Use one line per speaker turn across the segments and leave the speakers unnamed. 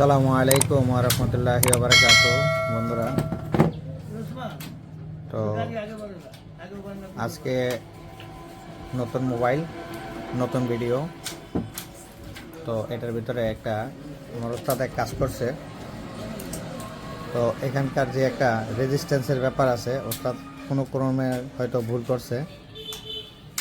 আসসালামু আলাইকুম রহমতুল্লাহি বারাকাত বন্ধুরা, তো আজকে নতুন মোবাইল, নতুন ভিডিও। তো এটার ভিতরে একটা আমার ওস্তাদ এক কাজ করছে। তো এখানকার যে একটা রেজিস্ট্যান্সের ব্যাপার আছে ওস্তাদ কোনো ক্রমে হয়তো ভুল করছে।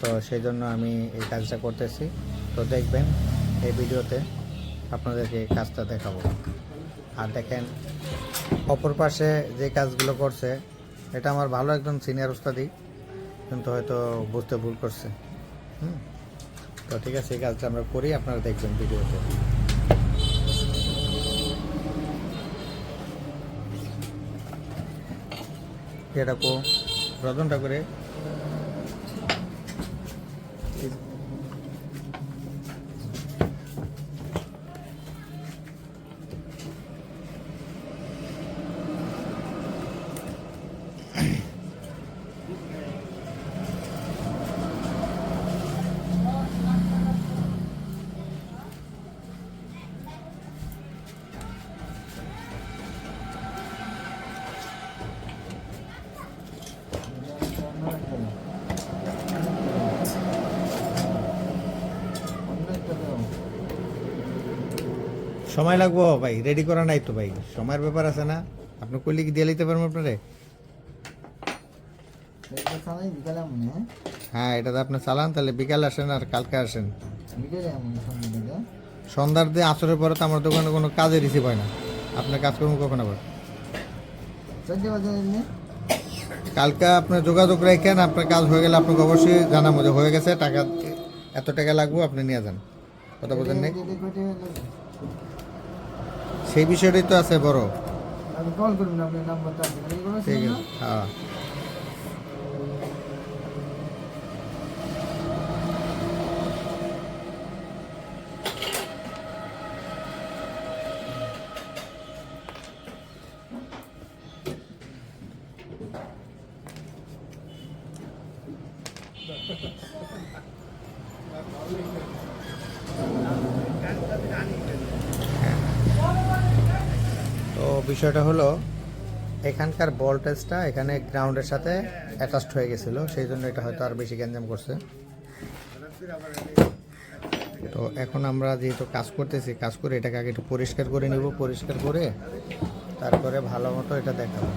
তো সেই জন্য আমি এই কাজটা করতেছি। তো দেখবেন এই ভিডিওতে আপনাদেরকে কাজটা দেখাবো। আর দেখেন, অপর পাশে যে কাজগুলো করছে, এটা আমার ভালো একজন সিনিয়র উস্তাদি কিন্তু হয়তো বুঝতে ভুল করছে। হুম? তো ঠিক আছে, এই কাজটা আমরা করি, আপনারা দেখবেন ভিডিওতে। এটা কো রতনটা করে। সময় লাগবো ভাই রেডি করা নাই তো ভাই। সময়ের ব্যাপার আছে না। আপনি কইলে কি দিয়ে লিতে পারবেন আপনারে? হ্যাঁ? এটা তো আপনি চালান তাহলে বিকাল আসেন আর কালকে আসেন। সন্ধ্যার দিয়ে আসরের পরে তো আমার দোকানে কোনো কাজে রিসিভ হয় না। আপনার কাজ করুন কখন আবার? কালকে আপনি যোগাযোগ রাখেন আপনার কাজ হয়ে গেলে আপনাকে অবশ্যই জানাব যে হয়ে গেছে টাকা এত টাকা লাগবো আপনি নিয়ে যান। কথা বলছেন নেই সেই বিষয়টাই তো আছে বড়।
আমি কল করবেন আপনার নাম্বারটা
ঠিক আছে হ্যাঁ তো বিষয়টা হলো, এখানকার ভোল্টেজটা এখানে গ্রাউন্ডের সাথে অ্যাটাচড হয়ে গেছিল, সেই জন্য এটা হয়তো আর বেশি গ্যাঞ্জাম করছে। তো এখন আমরা যেহেতু কাজ করতেছি, কাজ করে এটাকে আগে একটু পরিষ্কার করে নিব, পরিষ্কার করে তারপরে ভালো মতো এটা দেখাবো।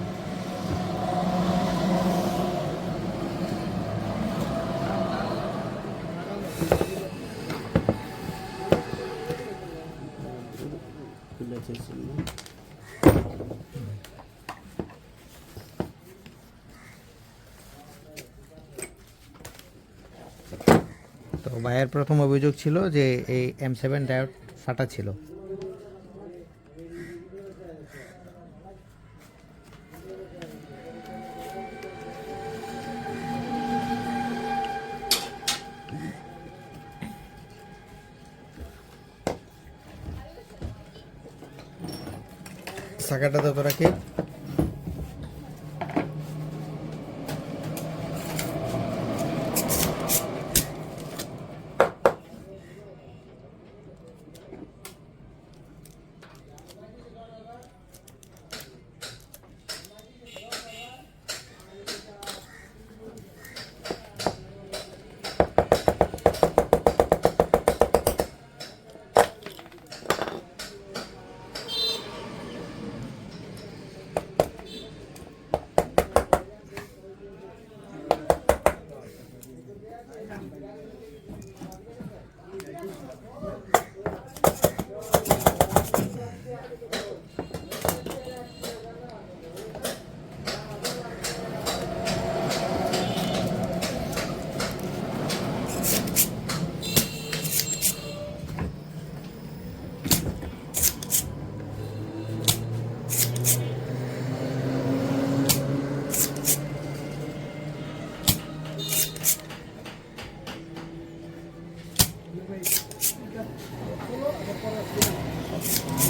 ভাইয়ের প্রথম অভিযোগ ছিল যে এই এম সেভেন ডায়োড ফাটা ছিল। চাকাটা তো রাখি।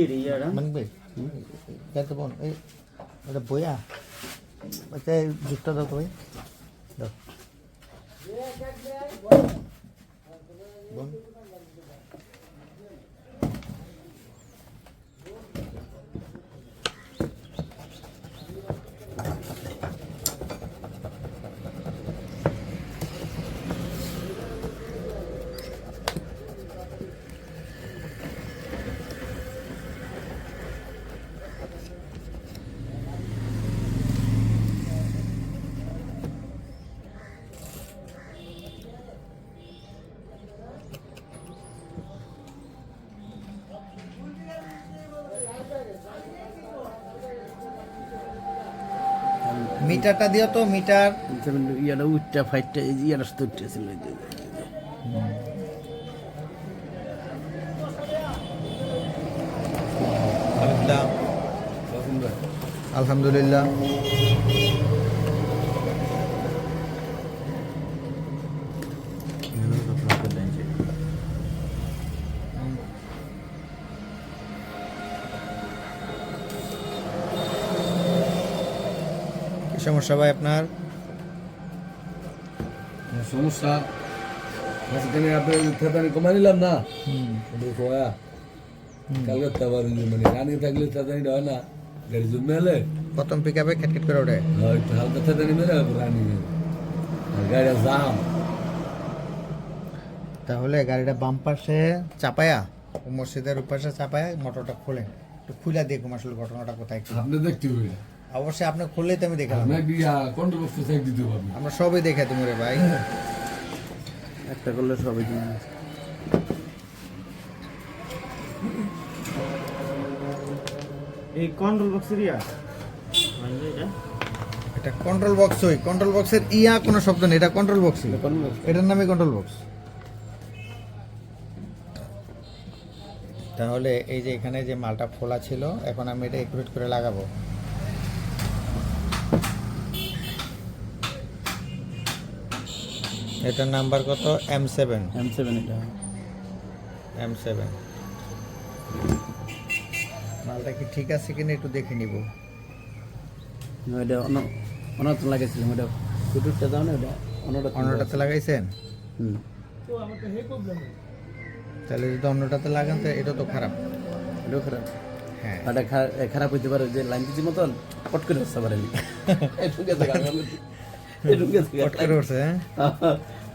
কি
রে ইয়ারা
মানবে খেতে বোন এই এটা বইয়া আচ্ছা এই জুতটা দাও তো ভাই মিটারটা দিও তো মিটার।
ইয়াটা উঠটা ফাইটটা ইয়ারা সাথে উঠতেছিল
আলহামদুলিল্লাহ কি সমস্যা ভাই আপনার?
সমস্যা? সেখানে আপনি থেতানি কমা নিলাম না? কালকে তাবার মানে থাকলে হয় না। গাড়ি জমে এলে?
প্রথম পিক আপে খেটখেট করে ওঠে।
হয়, হালকা থেতানি মেরে রানি জাম।
তাহলে গাড়িটা বাম পাশে চাপায়া মসজিদের উপাশে চাপায়া মোটরটা খোলেন। একটু খুলে দেখুন আসলে ঘটনাটা কোথায়
আপনি দেখতে
অবশ্যই আপনি খুললেই তো আমি দেখালাম
বক্স
আমরা সবই দেখে তুমি রে ভাই।
একটা করলে সবই।
এই কন্ট্রোল বক্সের ইয়া মানে এটা
এটা কন্ট্রোল বক্স হই কন্ট্রোল বক্সের ইয়া কোনো শব্দ নেই এটা কন্ট্রোল
box।
এটার নামই কন্ট্রোল বক্স তাহলে এই যে এখানে যে মালটা খোলা ছিল এখন আমি এটা একুরেট করে লাগাবো। এটার নাম্বার কত? এম সেভেন
M7 এটা।
এম সেভেন মালটা কি ঠিক আছে কিনা একটু দেখে নিব।
ওইটা অন্য অন্যত্র লাগাইছিলাম ওটা কুটুরটা দাও না ওটা অন্যটা
অন্যটাতে লাগাইছেন?
হুম।
তাহলে যদি অন্যটাতে লাগান তো এটা তো খারাপ।
এটাও খারাপ।
হ্যাঁ।
খারাপ হইতে পারে যে লাইন দিচ্ছি মতন পট করে আসতে পারেনি এটুকু গেছে গা, আমার মধ্যে। এটুকু গেছে গা।
কট করে উঠছে হ্যাঁ?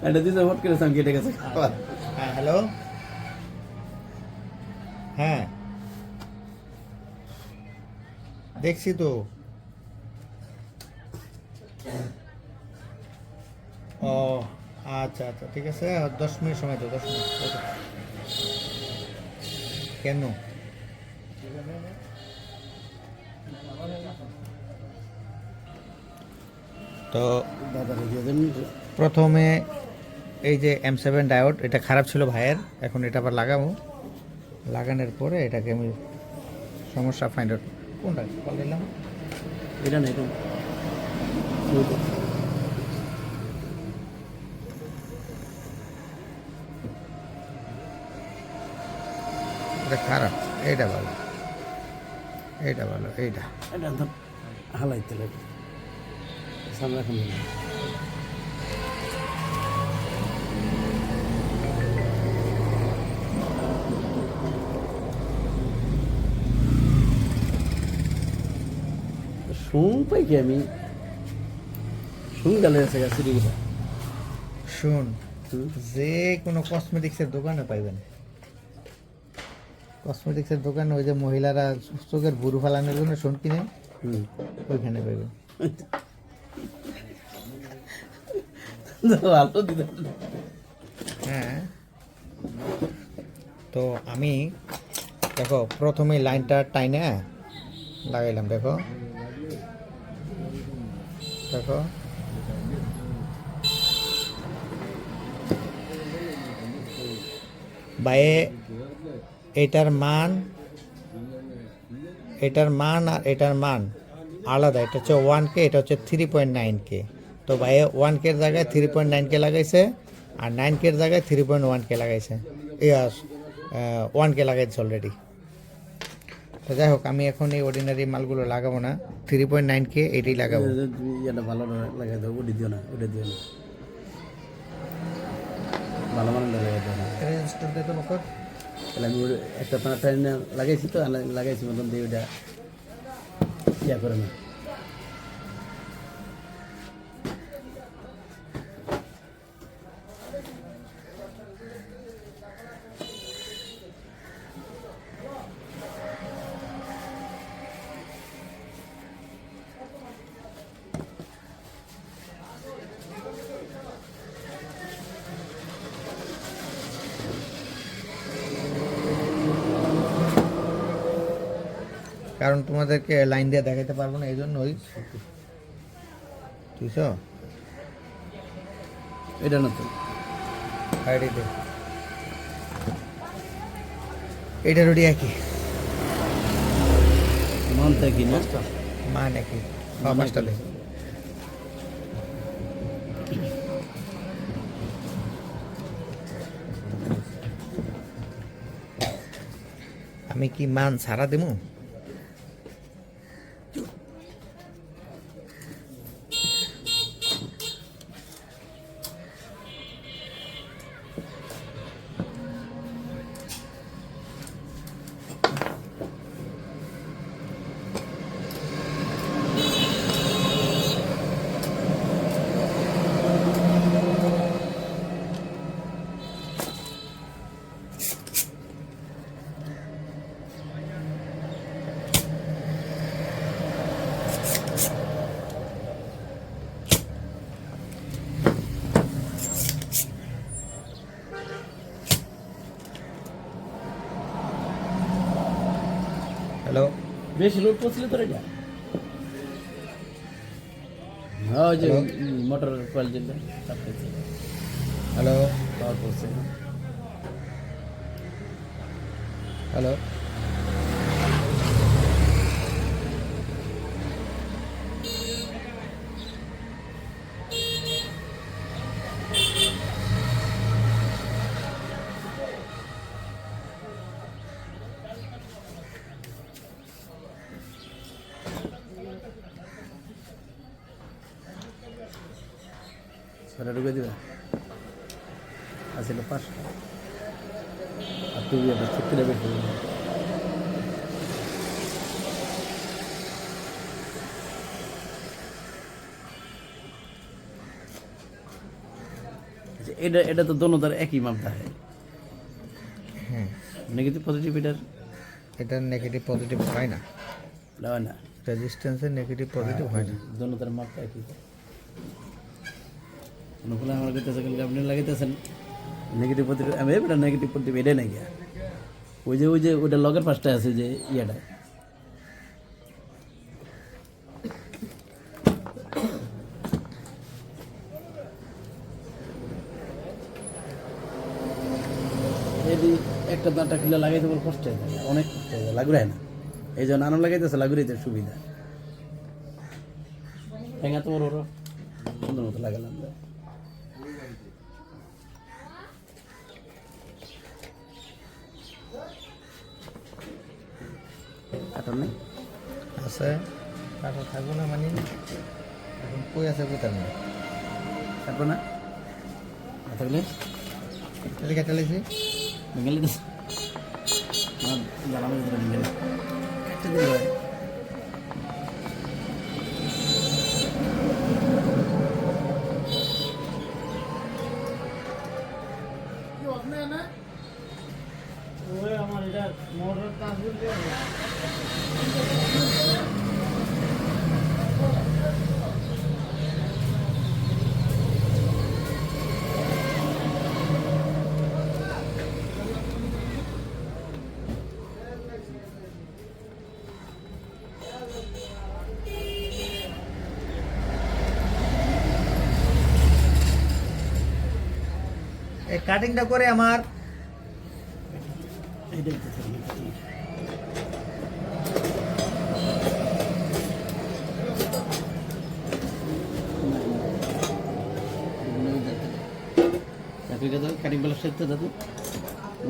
এটা দিতে পট করে আমি কেটে গেছে খাবার
হ্যাঁ হ্যালো? হ্যাঁ। দেখছি তো। ও আচ্ছা আচ্ছা ঠিক আছে। দশ মিনিট সময় তো দশ মিনিট। কেন? তো প্রথমে এই যে এম সেভেন ডায়োড এটা খারাপ ছিল ভাইয়ের এখন এটা আবার লাগাবো। লাগানোর পরে এটাকে আমি সমস্যা ফাইন্ড আউট কোনটা? কল দিলাম।
এটা না এটা
এটা খারাপ। এইটা ভালো। এইটা ভালো। এইটা।
এটা হালাইতে লাগে সামনে এখন শুন পাই কি আমি? শুন গেলে আছে গা সিঁড়িগুলো
শুন যে কোনো কসমেটিক্সের দোকানে পাইবেন। কসমেটিক্সের দোকানে ওই যে মহিলারা চোখের বুড়ো ফালানোর জন্য শুন কিনে ওইখানে পাইবেন। হ্যাঁ। তো আমি, দেখো, প্রথমে লাইনটা টাইনে, লাগাইলাম, দেখো। দেখো। বাইরে এটার মান এটার মান আর এটার মান আলাদা, এটা হচ্ছে ওয়ান কে এটা হচ্ছে থ্রি পয়েন্ট নাইন কে তো ভাইয়ে ওয়ান কে জায়গায় থ্রি পয়েন্ট নাইন কে লাগাইছে আর নাইন কের জায়গায় থ্রি পয়েন্ট ওয়ান কে লাগাইছে। ওয়ান কে লাগাইছে অলরেডি তো যাই হোক আমি এখন এই অর্ডিনারি মালগুলো লাগাবো না। থ্রি পয়েন্ট নাইন কে এটাই লাগাবো।
ভালো লাগাই দাও ওটি দিও না ওটা দিও না। ভালো মানে লাগাই দাও না। আমি একটা টাইম লাগাইছি তো লাগাইছি মতন দিয়ে ওটা ইয়া করে না।
কারণ তোমাদেরকে লাইন দিয়ে দেখাতে পারব না এই জন্যই বুঝছ?
এটা না তো।
আইডিতে এটা রুটি একই।
মন থাকি না?
মান একই। পাঁচটা দেখ আমি কি মান সারা দেবো? হ্যালো।
বেশি লোড পড়ছিল তোর এটা হ্যাঁ যে মোটর কল চাপতেছে
হ্যালো।
পাওয়ার পড়ছে
হ্যালো।
সেটা ঢুকে দিবে? আসলে পাঁচটা আর এটা ছুটিটা বেশি আচ্ছা, এটা এটা তো দোনো তার একই মাপ থাকে
হ্যাঁ
নেগেটিভ পজিটিভ এটার?
এটার নেগেটিভ পজিটিভ হয় না।
হয় না।
রেজিস্ট্যান্সের নেগেটিভ পজিটিভ হয় না।
দোনো তার মাপটা একই। অনুকূলে আমার কাছে কালকে আপনি লাগাইতেছেন নেগেটিভ পজিটিভ আমি এটা নেগেটিভ পজিটিভ এটাই নাকি? ওই যে ওই যে ওইটা লগের পাশটা আছে যে ইয়েটা। এদি একটা দাঁটা খুলে লাগাইতে বড় কষ্ট হয়ে যায়। অনেক কষ্ট হয়ে যায় লাগুরায় না। এই জন্য আনন্দ লাগাইতেছে লাগুরাইতে সুবিধা। ঠেঙ্গা তো বড় বড় সুন্দর মতো লাগালাম। কাটার নেই
আছে। তারপর থাকব না মানে? এখন কই আছে কোথায় না
থাকব না? থাকলে
তাহলে কেটে লাগছে।
বেঙ্গালি জানাব কাটতে দিলে।
এই কাটিংটা করে আমার।
কাটিং প্লাস সাইডটা দাদু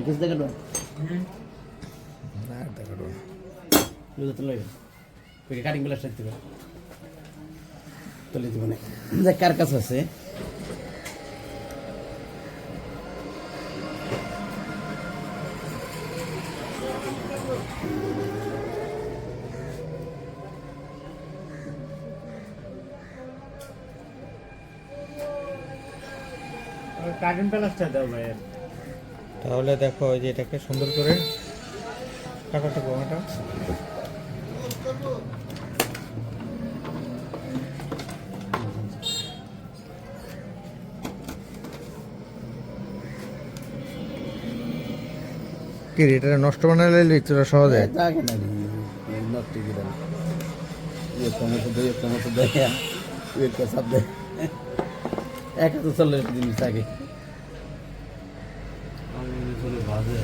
কিছু দেখা দাও
না না।
লইবে কাটিং সাইড থেকে তুলে দিব না কার কাছে আছে
দাও ভাই
তাহলে দেখো যে এটাকে সুন্দর করে কাটাতে গোঙাটা কি এটা নষ্ট বানালে লিচুটা সহজে?
থাকে না নষ্ট কি দেয় সব দেয় এক তো চলে জিনিস আগে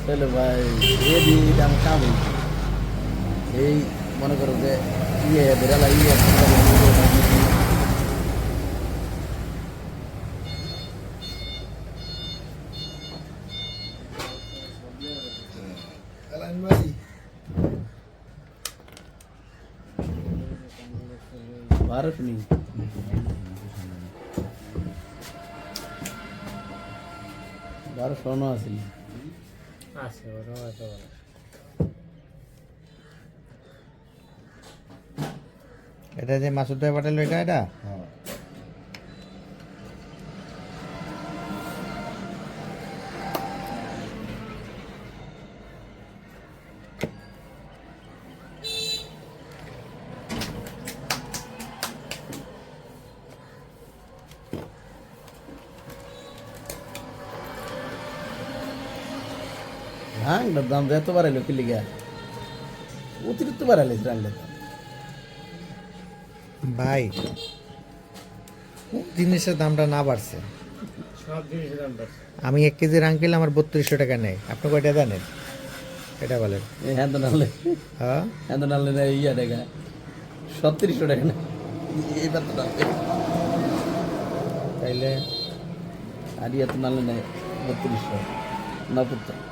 তাহলে ভাই এ দিয়ে দাম কামি এই মনে করো যে ইয়ে বেড়ালা ইয়ে বারোশো নেই বারোশো ন
আছে ওরা আছে।
এটা যে মাসুদ ভাই পাঠালো এটা এটা?
হ্যাঁ দাম তো এত বাড়াইলো কি লিগা অতিরিক্ত বাড়াইলে রাংলের দাম
ভাই জিনিসের দামটা না বাড়ছে আমি এক কেজি রাং পেলে আমার বত্রিশশো টাকা নেই আপনি কয়টা জানেন এটা বলেন
হ্যাঁ তো নাহলে
হ্যাঁ
হ্যাঁ তো নাহলে না ইয়া টাকা সত্তিরিশশো টাকা না এইবার তো দাম
তাইলে
আর ইয়া তো নাহলে না বত্রিশশো নপুত্তর তোরা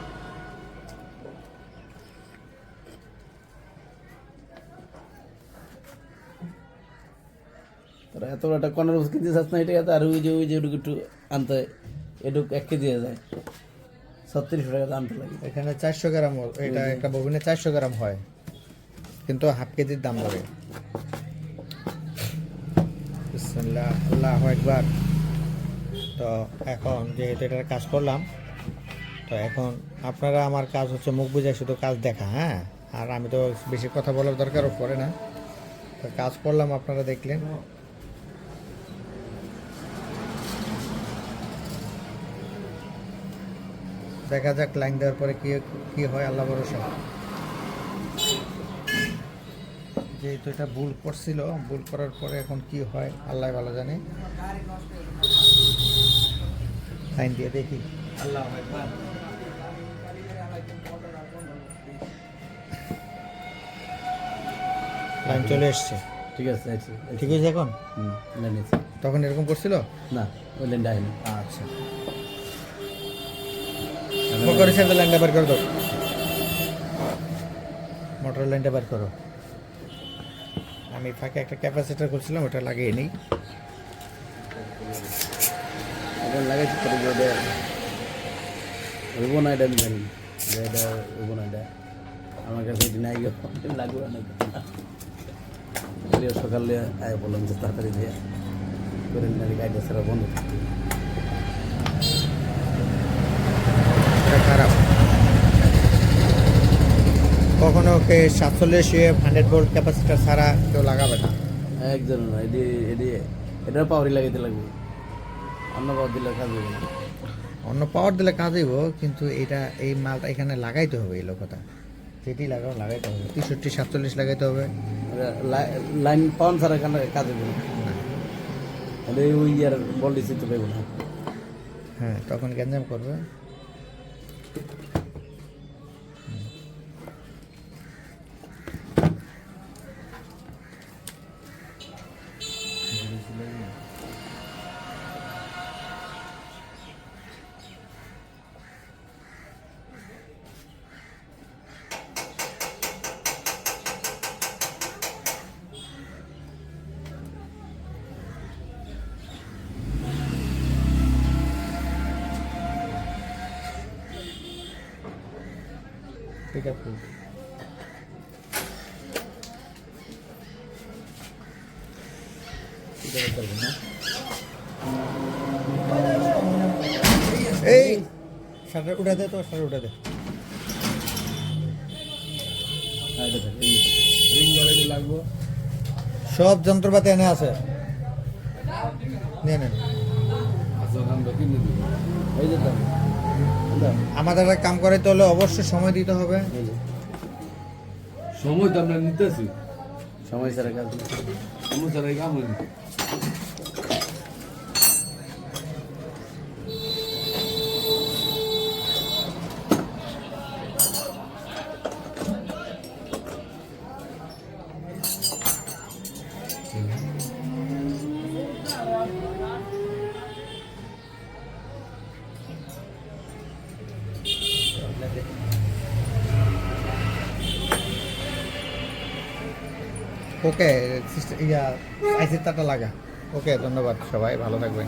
এত বড় একটা কর্নার কিনতে চাস না, এটা আর ওই যে ওই যে ওটুকু একটু আনতে এটুক এক কেজি যায়। ছত্রিশশো টাকা আনতে লাগে।
এখানে চারশো গ্রাম এটা একটা ববিনে চারশো গ্রাম হয়। কিন্তু হাফ কেজির দাম লাগে। আল্লাহ একবার তো এখন যেহেতু এটার কাজ করলাম, তো এখন আপনারা আমার কাজ হচ্ছে মুখ বুঝে শুধু কাজ দেখা হ্যাঁ? আর আমি তো বেশি কথা বলার দরকারও পড়ে না। তো কাজ করলাম, আপনারা দেখলেন। দেখা যাক লাইন দেওয়ার পরে কি কি হয় আল্লাহ ভরসা। যেহেতু এটা ভুল করছিল ভুল করার পরে এখন কি হয় আল্লাহ ভালো জানে। লাইন দিয়ে দেখি। আল্লাহ লাইন চলে এসছে।
ঠিক আছে
ঠিক আছে এখন? তখন এরকম করছিল?
না ওই লাইনটা
আচ্ছা। মোটর হিসেবে লাইনটা বের করে দাও। মোটর লাইনটা বের করো। আমি ফাঁকে একটা ক্যাপাসিটার করছিলাম ওটা লাগিয়ে নিই।
লাগাইছি হইব না এটা জানি এটা হইব না এটা আমার কাছে এটি নাই লাগবে না। সকালে আয় বললাম যে তাড়াতাড়ি দিয়ে। করে নারী গাড়িটা
এটা খারাপ কখনো সাতচল্লিশ হান্ড্রেড ভোল্ট ক্যাপাসিটার ছাড়া কেউ লাগাবে না?
একজন না এটি এটি এটার পাওয়ারই লাগাইতে লাগবে। অন্য পাওয়ার দিলে কাজ হবে
অন্য পাওয়ার দিলে কাজ হইব কিন্তু এটা এই মালটা এখানে লাগাইতে হবে এই লোকটা। যেটি লাগাও লাগাইতে হবে। তেষট্টি সাতচল্লিশ লাগাইতে হবে।
লাইন পাওয়ান ছাড়া এখানে কাজ হবে না? তাহলে ওই ইয়ার বল দিচ্ছি তো না।
হ্যাঁ তখন গ্যাঞ্জাম করবে। এটা ফুল এই। শাটার উঠে দে তো শাটার উঠে দে।
হ্যাঁ
সব যন্ত্রপাতি এনে আছে। নিয়ে নেন
আচ্ছা
এই যে।
আমাদের একটা কাম করাইতে হলে অবশ্যই সময় দিতে হবে।
সময় তো আমরা নিতেছি।
সময় ছাড়া কাজ
সময় ছাড়া কাজ কাম
ইয়া আইসির তারটা লাগা। ওকে ধন্যবাদ সবাই ভালো থাকবেন।